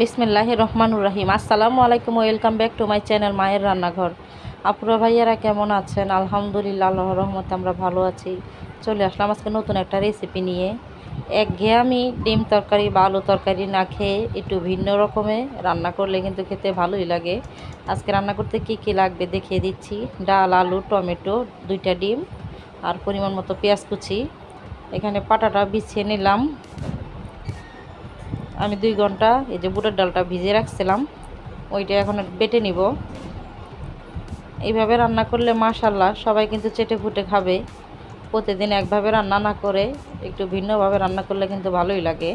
বিসমিল্লাহ রহমানুর রাহিম। আসসালামু আলাইকুম, welcome back to my channel মায়ের রান্নাঘর। আপুরা ভাইয়ারা কেমন আছেন? আলহামদুলিল্লাহ, আল্লাহর রহমতে আমরা ভালো আছি। চলে আসলাম আজকে নতুন একটা রেসিপি নিয়ে। এক ঘেয়ামি ডিম তরকারি বা আলু তরকারি না খেয়ে একটু ভিন্ন রকমে রান্না করলে কিন্তু খেতে ভালোই লাগে। আজকে রান্না করতে কি কি লাগবে দেখিয়ে দিচ্ছি। ডাল, আলু, টমেটো, দুইটা ডিম আর পরিমাণ মতো পেঁয়াজ কুচি। এখানে পাটাটা বিছিয়ে নিলাম। আমি দুই ঘণ্টা এই যে বুটের ডালটা ভিজিয়ে রাখছিলাম, ওইটা এখন বেটে নিব। এইভাবে রান্না করলে মাশাল্লাহ সবাই কিন্তু চেটে ফুটে খাবে। প্রতিদিন একভাবে রান্না না করে একটু ভিন্নভাবে রান্না করলে কিন্তু ভালোই লাগে।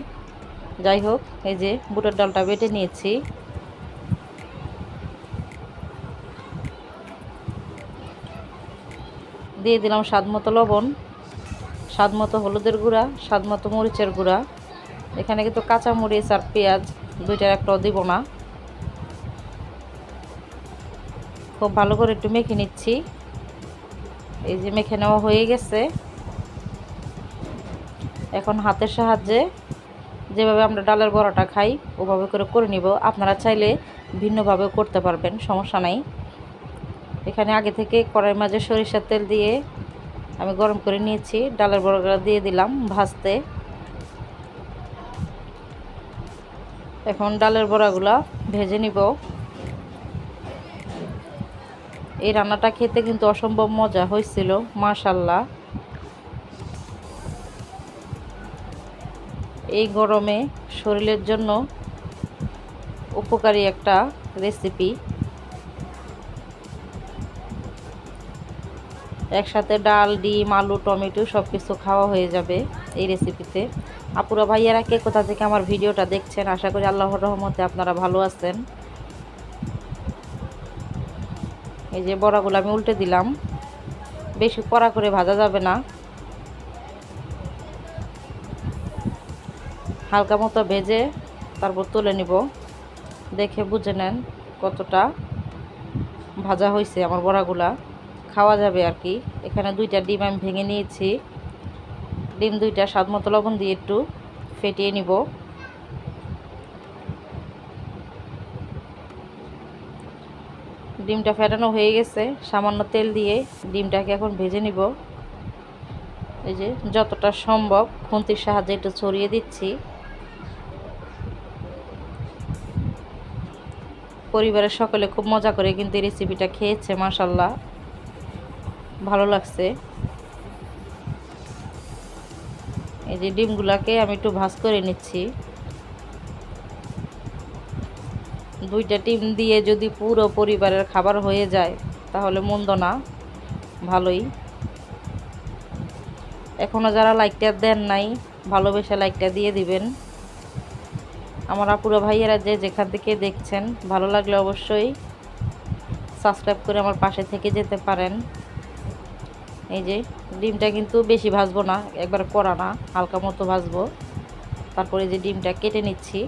যাই হোক, এই যে বুটের ডালটা বেটে নিয়েছি। দিয়ে দিলাম স্বাদ মতো লবণ স্বাদ মতো হলুদের গুঁড়া স্বাদ মতো মরিচের গুঁড়া। এখানে কিন্তু কাঁচা মরিচ আর পেঁয়াজ দুইটার একটাও দিব না। খুব ভালো করে একটু মেখে নিচ্ছি। এই যে মেখে নেওয়া হয়ে গেছে। এখন হাতের সাহায্যে যেভাবে আমরা ডালের বড়াটা খাই, ওভাবে করে করে নিব। আপনারা চাইলে ভিন্নভাবে করতে পারবেন, সমস্যা নাই। এখানে আগে থেকে কড়াই মাঝে সরিষার তেল দিয়ে আমি গরম করে নিয়েছি। ডালের বড়াটা দিয়ে দিলাম ভাজতে। এখন ডালের বড়াগুলা ভেজে নিব। এই রান্নাটা খেতে কিন্তু অসম্ভব মজা হয়েছিল মাশাল্লাহ এই গরমে শরীরের জন্য উপকারী একটা রেসিপি। একসাথে ডাল, ডিম, আলু, টমেটো সব কিছু খাওয়া হয়ে যাবে এই রেসিপিতে। আপুরা ভাইয়ারা কে কোথা থেকে আমার ভিডিওটা দেখছেন? আশা করি আল্লাহর রহমতে আপনারা ভালো আছেন। এই যে বড়াগুলো আমি উল্টে দিলাম। বেশি কড়া করে ভাজা যাবে না। হালকা মতো ভেজে তারপর তুলে নিব। দেখে বুঝে নেন কতটা ভাজা হয়েছে আমার বড়াগুলা। খাওয়া যাবে আর কি। এখানে দুইটা ডিম আমি ভেঙে নিয়েছি। ডিম দুইটা, স্বাদ মতো লবণ দিয়ে একটু ফেটিয়ে নিব। ডিমটা ফেটানো হয়ে গেছে। সামান্য তেল দিয়ে ডিমটাকে এখন ভেজে নিব। এই যে, যতটা সম্ভব খুন্তির সাহায্যে একটু ছড়িয়ে দিচ্ছি। পরিবারের সকলে খুব মজা করে কিন্তু রেসিপিটা খেয়েছে মাসাল্লাহ ভালো লাগছে। এই যে ডিমগুলাকে আমি একটু ভাজ করে নিচ্ছি। দুইটা ডিম দিয়ে যদি পুরো পরিবারের খাবার হয়ে যায়, তাহলে মন্দ না। ভালোই। এখনও যারা লাইকটা দেন নাই, ভালোবেসে লাইকটা দিয়ে দিবেন। আমার আপুরা ভাইয়েরা যে যেখান থেকে দেখছেন, ভালো লাগলে অবশ্যই সাবস্ক্রাইব করে আমার পাশে থেকে যেতে পারেন। এই যে ডিমটা কিন্তু বেশি ভাজবো না, একবার করা না, হালকা মতো ভাজবো। তারপরে যে ডিমটা কেটে নিচ্ছি।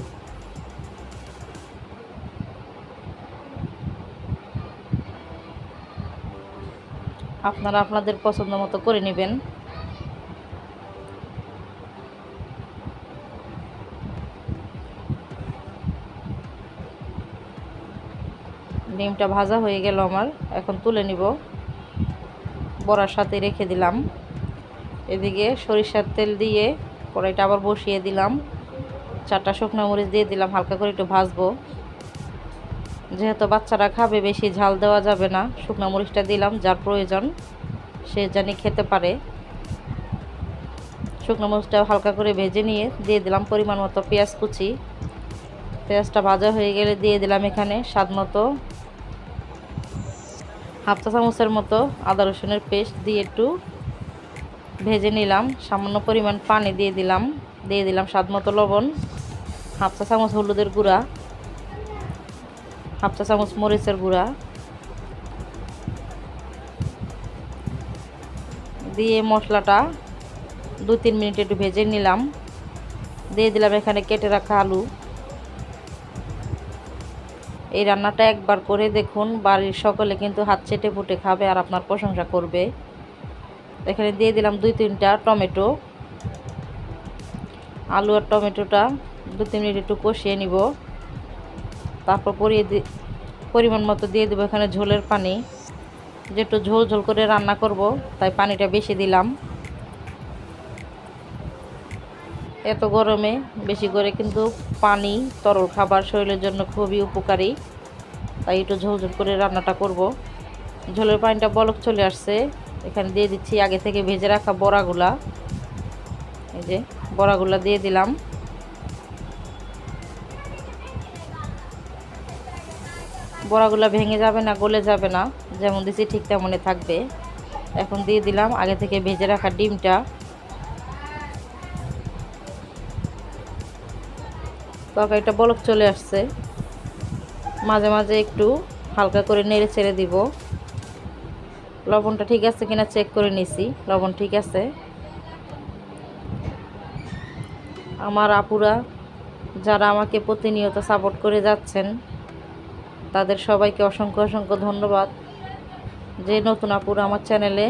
আপনারা আপনাদের পছন্দ মতো করে নেবেন। ডিমটা ভাজা হয়ে গেল আমার, এখন তুলে নিব। বড়ার সাথে রেখে দিলাম। এদিকে সরিষার তেল দিয়ে কড়াইটা আবার বসিয়ে দিলাম। চারটা শুকনো মরিচ দিয়ে দিলাম, হালকা করে একটু ভাজবো। যেহেতু বাচ্চারা খাবে, বেশি ঝাল দেওয়া যাবে না। শুকনো মরিচটা দিলাম, যার প্রয়োজন সে জানি খেতে পারে। শুকনো মরিচটা হালকা করে ভেজে নিয়ে দিয়ে দিলাম পরিমাণ মতো পেঁয়াজ কুচি। পেঁয়াজটা ভাজা হয়ে গেলে দিয়ে দিলাম এখানে স্বাদ মতো হাফ চা চামচের মতো আদা রসুনের পেস্ট দিয়ে একটু ভেজে নিলাম। সামান্য পরিমাণ পানি দিয়ে দিলাম। দিয়ে দিলাম স্বাদ মতো লবণ। হাফ চা চামচ হলুদের গুঁড়া। হাফ চা চামচ মরিচের গুঁড়া। দিয়ে মশলাটা দু তিন মিনিট একটু ভেজে নিলাম। দিয়ে দিলাম এখানে কেটে রাখা আলু। এই রান্নাটা একবার করে দেখুন, বাড়ির সকলে কিন্তু হাত চেটে ফুটে খাবে আর আপনার প্রশংসা করবে। এখানে দিয়ে দিলাম দুই তিনটা টমেটো। আলু আর টমেটোটা দু তিন মিনিট একটু কষিয়ে নিব। তারপর পরিয়ে পরিমাণ মতো দিয়ে দেবো এখানে ঝোলের পানি। যে একটু ঝোল ঝোল করে রান্না করব, তাই পানিটা বেশি দিলাম। এত গরমে বেশি করে কিন্তু পানি, তরল খাবার শরীরের জন্য খুবই উপকারী। তাই একটু ঝোল ঝোল করে রান্নাটা করব। ঝোলের পানিটা বলক চলে আসছে। এখানে দিয়ে দিচ্ছি আগে থেকে ভেজে রাখা বড়াগুলা। এই যে বড়াগুলা দিয়ে দিলাম। বড়াগুলা ভেঙে যাবে না, গলে যাবে না। যেমন দিছি ঠিক তেমনই থাকবে। এখন দিয়ে দিলাম আগে থেকে ভেজে রাখা ডিমটা। তরকারিটা বলক চলে আসছে। মাঝে মাঝে একটু হালকা করে নেড়ে ছেড়ে দিব। লবণটা ঠিক আছে কিনা চেক করে নিছি। লবণ ঠিক আছে। আমার আপুরা যারা আমাকে প্রতিনিয়ত সাপোর্ট করে যাচ্ছেন, তাদের সবাইকে অসংখ্য অসংখ্য ধন্যবাদ। যে নতুন আপুরা আমার চ্যানেলে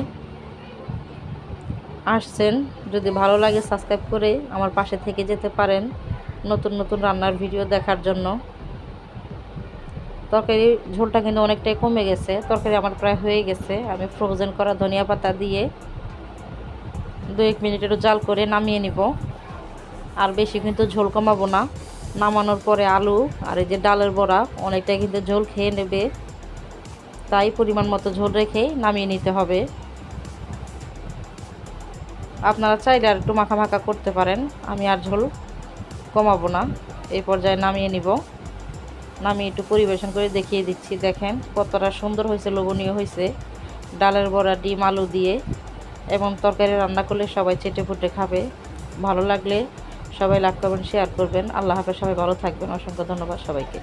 আসছেন, যদি ভালো লাগে সাবস্ক্রাইব করে আমার পাশে থেকে যেতে পারেন। নতুন নতুন রান্নার ভিডিও দেখার জন্য। তরকারি ঝোলটা কিন্তু অনেকটাই কমে গেছে। তরকারি আমার প্রায় হয়ে গেছে। আমি ফ্রোজেন করা ধনিয়া পাতা দিয়ে দু এক মিনিট একটু জাল করে নামিয়ে নিব। আর বেশি কিন্তু ঝোল কমাবো না। নামানোর পরে আলু আর এই যে ডালের বড়া অনেকটাই কিন্তু ঝোল খেয়ে নেবে। তাই পরিমাণ মতো ঝোল রেখে নামিয়ে নিতে হবে। আপনারা চাইলে আর একটু মাখা মাখা করতে পারেন। আমি আর ঝোল কমাবো না। এই পর্যায়ে নামিয়ে নিব। নামিয়ে একটু পরিবেশন করে দেখিয়ে দিচ্ছি। দেখেন কতটা সুন্দর হয়েছে, লোভনীয় হয়েছে। ডালের বড়া, ডিম, আলু দিয়ে এবং তরকারি রান্না করলে সবাই চেটে ফুটে খাবে। ভালো লাগলে সবাই লাভ করবেন শেয়ার করবেন। আল্লাহ হাফেজ, সবাই ভালো থাকবেন। অসংখ্য ধন্যবাদ সবাইকে।